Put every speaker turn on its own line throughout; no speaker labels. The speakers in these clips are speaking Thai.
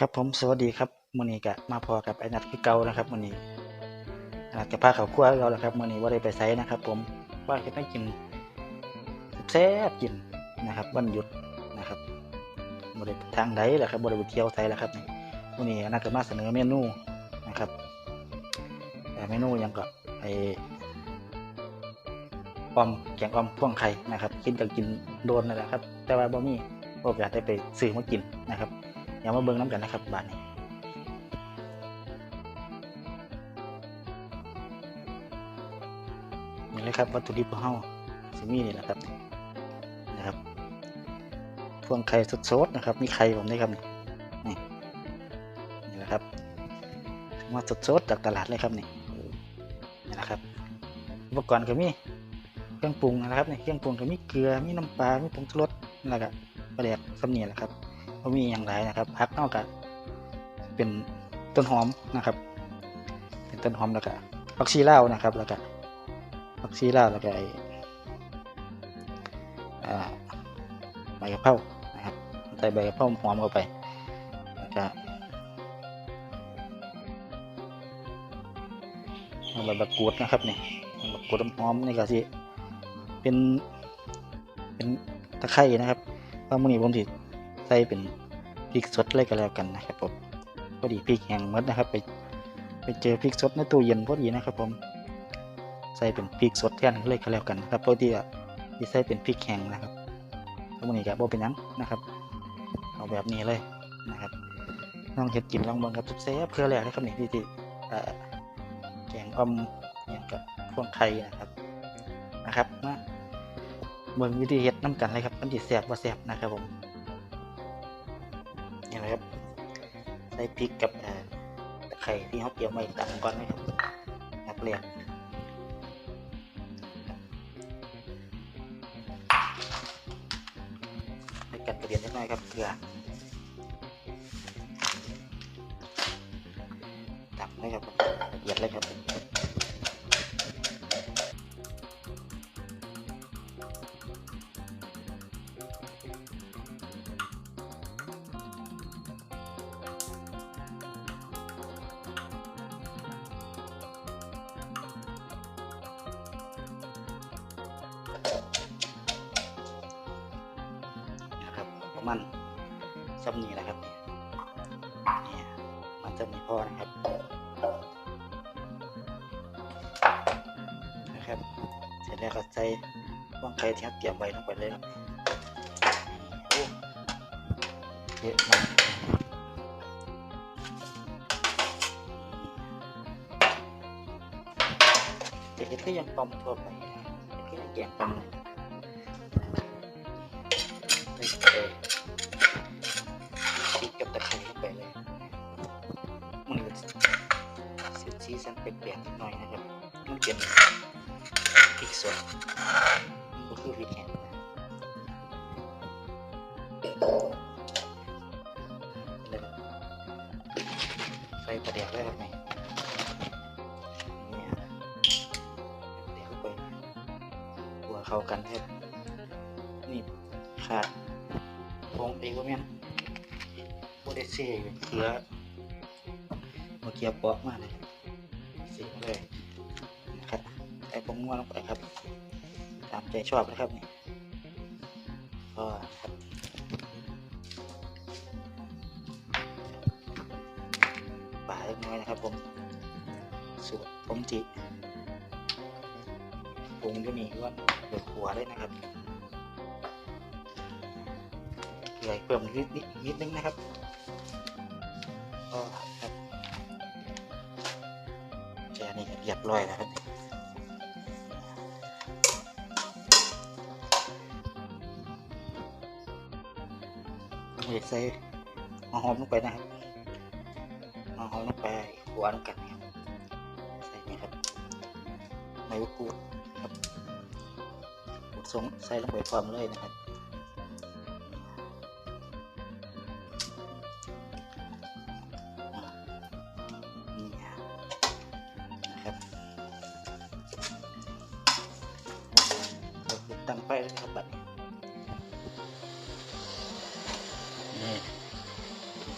ครับผมสวัสดีครับมื้อนี้ก็มาพอกับไอ้นัดคือเก่านะครับมื้อนี้นัดกับพาเขาวครัวเราแหละครับมื้อนี้บ่ได้ไปไสนะครับ ผมว่าเฮ็ดให้กินแซ่บกินนะครับ วันหยุดนะครับบ่ได้ไปทางใดแหละครับบ่ได้ไปเที่ยวไสแล้วครับนี่มื้อนี้ไอ้นัดก็มาเสนอเมนูนะครับแต่เมนูยังก็ไอ้อมแกงออมพ่วงไข่นะครับกินก็กินโดนนั่นแหละครับ แต่ว่าบ่มีโอกาสได้ไปซื้อมากินนะครับ ดี๋ยวมาเบิ่งน้ำกันนะครับบาทนี้นี่เลยครับวัตถุดิบของเฮาสิมี่นี่แหละครับนะครับพวงไข่สดๆนะครับ มีไข่ผมได้ครับนี่นี่นี่แหละครับมาสดๆจากตลาดเลยครับนี่นี่แหละครับอุปกรณ์ก็มีเครื่องปรุงนะครับนี่เครื่องปรุงก็มีเกลือมีน้ำปลามีผงชูรสแล้วก็ปลาแดกสำเนียแหละครับ ก็มีอย่างไรนะครับพักนอกจากเป็นต้นหอมนะครับ เป็นต้นหอมแล้วก็ผักชีลาวนะครับ แล้วก็ผักชีลาวแล้วก็ไอ้อ่าใบกะเพรานะครับใส่ใบกะเพราหอมเข้าไปแล้วก็ใบบักกูดนะครับนี่ใบบักกูดหอมนี่ก็สิเป็นเป็นตะไคร้นะครับเพราะมื้อนี้ผมสิ ใส่เป็นพริกสดเลยก็แล้วกันนะครับผมพอดีพริกแห้งมดนะครับ ไปไปเจอพริกสดในตู้เย็นพอดีนะครับผมใส่เป็นพริกสดแทนเลยก็แล้วกันนะครับปกติอะที่ใส่เป็นพริกแห้งนะครับแล้ววันนี้ก็บ่เป็นยังนะครับ เอาแบบนี้เลยนะครับลองเห็ดกินลองบิ่งครับแซ่บเพื่อแรกนะครับนี่ที่ที่เอ่อแกงอ่อมเนี่ยกับพวงไข่นะครับนะครับมาเบิ่งวิธีเฮ็ดน้ำกันเลยครับมันสิแซ่บบ่าแซ่บนะครับผม ใส่พริกกับไข่ที่เขาเตรียมไว้ตำก่อนนะครับนักเรียนให้กันกระเดียนนิดหน่อยครับเกลือตำเลยครับละเอียดเลยครับ มาณซ้ำนี้แหละครับเนี่ยมันจะมีพอนะครับนะครับเสร็จแล้วก็ใส่ว่างไข่ที่เราเตรียมไว้ลงไปเลยครับโอ้เยอะมากจะเห็นก็ยังปอมทั่วไปเห็นก็ยังแกงปอมเลย สียสีสันแปลกๆนิดหน่อยนะครับ มันเป็นพริกสดก็คือพริกแห้งนะแล้วก็ใส่ปลาแดกเลยครับนี่เนี่ยเดี๋ยวไปหัวเข้ากันครับนี่ขาดลงไปว่าแม่นโมเดเซ่เขือมาเกียบเปาะมากเลย สีเลยนะครับใส่ผงนัวลงไปครับ ตามใจชอบนะครับนี่ก็ครับปลาเล็กน้อยนะครับผมสูตรผมจิปรุงด้วยนี่ว่าเดือดหัวเลยนะครับเกลือเพิ่มนิดนิดนิดนึงนะครับก็ นี้เรียบร้อยแล้วครับเดี๋ยวใส่หัวหอมลงไปนะครับหัวหอมลงไปหวลงกันนะครับใส่นี่ครับใบมะกรูดครับส่งใส่ลงไปพร้อมเลยนะครับ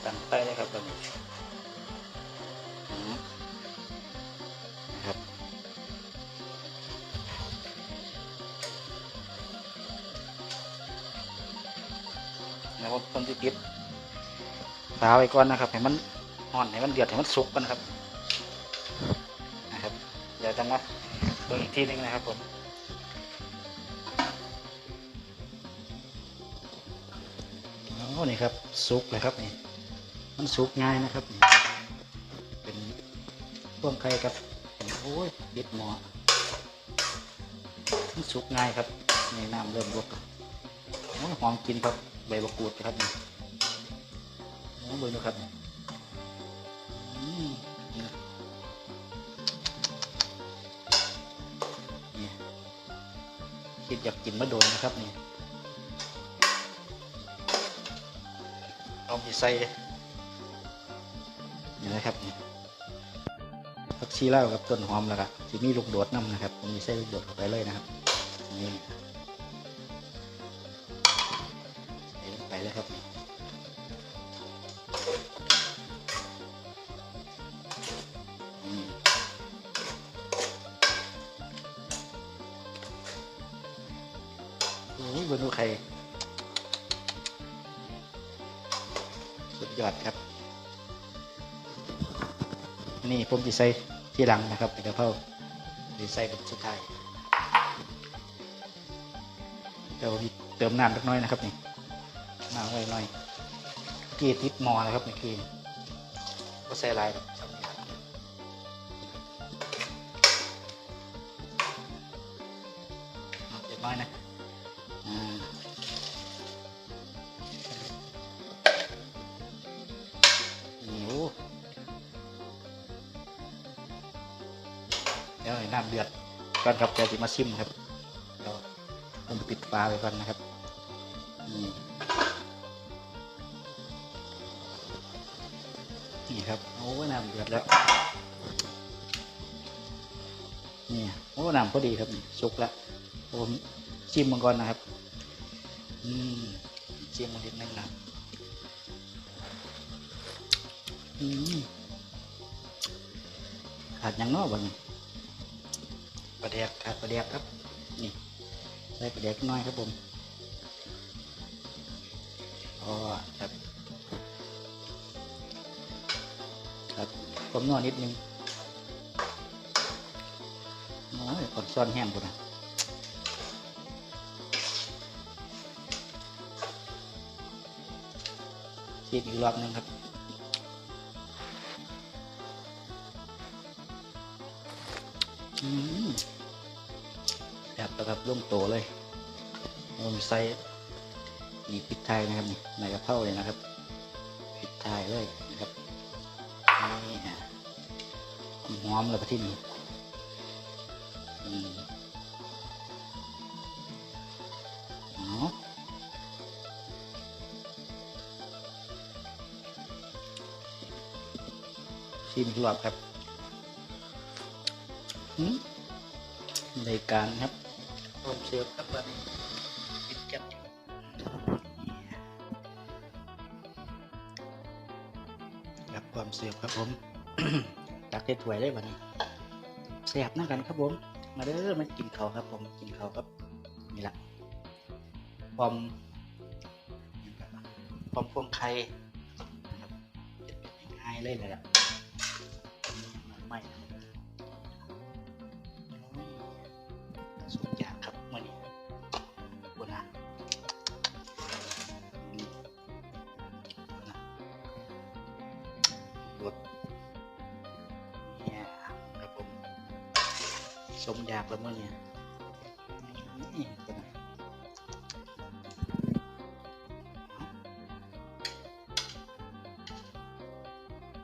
นะครับบัดนี้นี่ไปตั้งไฟเลยครับแบบนี้นะครับแล้วผมจะปิดฝาไว้ก่อนนะครับให้มันอ่อนให้มันเดือดให้มันสุกก่อนะครับนะครับเดี๋ยวจะมาเบิ่งอีกทีนึงนะครับผมโอ้นี่ครับซุกเลยครับนี่ มันซุกง่ายนะครับ เป็นพ่วงไข่กับโอ้ยบิดหมอมันซุกง่ายครับในน้ำเริ่มลวกแล้วโอ้ยหอมกินครับใบมะกรูดครับนี่โอ้เบิ่งดูครับนี่คิดอยากกินมะโดนนะครับนี่เอาไปใส่ นี่นะครับผักชีลาวกับต้นหอมแล้วก็จะมีลูกโดดน้ำนะครับผมจะใส่ลูกโดดเข้าไปเลยนะครับนี่ใส่ลงไปเลยครับโอ้ยเบอร์นูไข่สุดยอดครับ นี่ผมจะใส่ที่หลังนะครับเป็นกระเพราจะใส่เป็นสุดท้ายเดี๋ยวเติมน้ำเล็กน้อยนะครับนี่น้ำไว้หน่อยกีติดมอนะครับนี่กีก็ใส่ลายเอาเล็กน้อยนะ น้ำเดือดก่อนครับจะมาชิมครับเดี๋ยวผมปิดฝาไว้ก่อนนะครับนี่นี่ครับโอ้ยน้ำเดือดแล้วนี่โอ้น้ำพอดีครับสุกแล้วผมชิมมันก่อนนะครับอืมชิมมันนิดนึงนะอืมขาดยังเนอกบ้าง ปลาแดกขาดปลาแดกครับ นี่ใส่ปลาแดกน้อยครับผมอ๋อครับครับผมนวดนิดนึงโอ้ยก่อนซ่อนแห้งกูนะชีดอีกรอบนึงครับอืม แบบระดับร่วงโตเลยผมใส่นี่พริกไทยนะครับนี่ในกระเพราเลยนะครับพริกไทยเลยนะครับนี่ฮะหอมเลยประที่นี่อืมชิมกรอบครับในการครับ ผมเสิร์ฟครับวันนี้ปิดจับครับความเสิร์ฟครับผม ตักได้ถ้วยได้วันนี้แซ่บนั่งกันครับผม มาเด้อมากินเขาครับผม กินเขาครับ นี่ละปอมปอมพวงไข่นะครับเป็นง่ายเลยเลยอะไม่สุดย สมอยากแล้วมื่อเนี่ย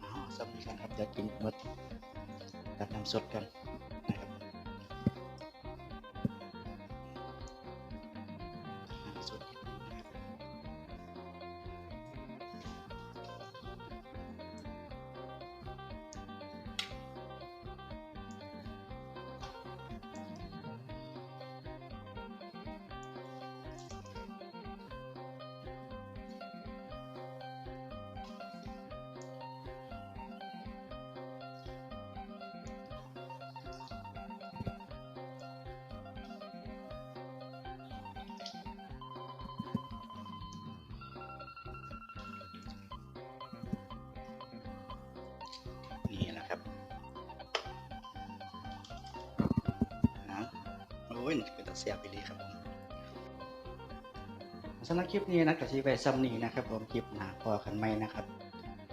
เอาเอาสำนีกันครับจะกินมดกับน้ำสดกันนะครับสุด อ้ยเป็นตาเสียไปเลยครับผมสำหรับคลิปนี้นะกับชีไปซ้ำนี้นะครับผมคลิปหนาพอกันไหมนะครับ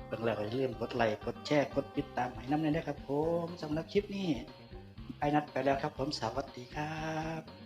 เบิ่งแล้วก็อย่าลืมกดไลค์กดแชร์กดติดตามให้น้ำเลยนะครับผมสำหรับคลิปนี้ไปนัดไปแล้วครับผมสวัสดีครับ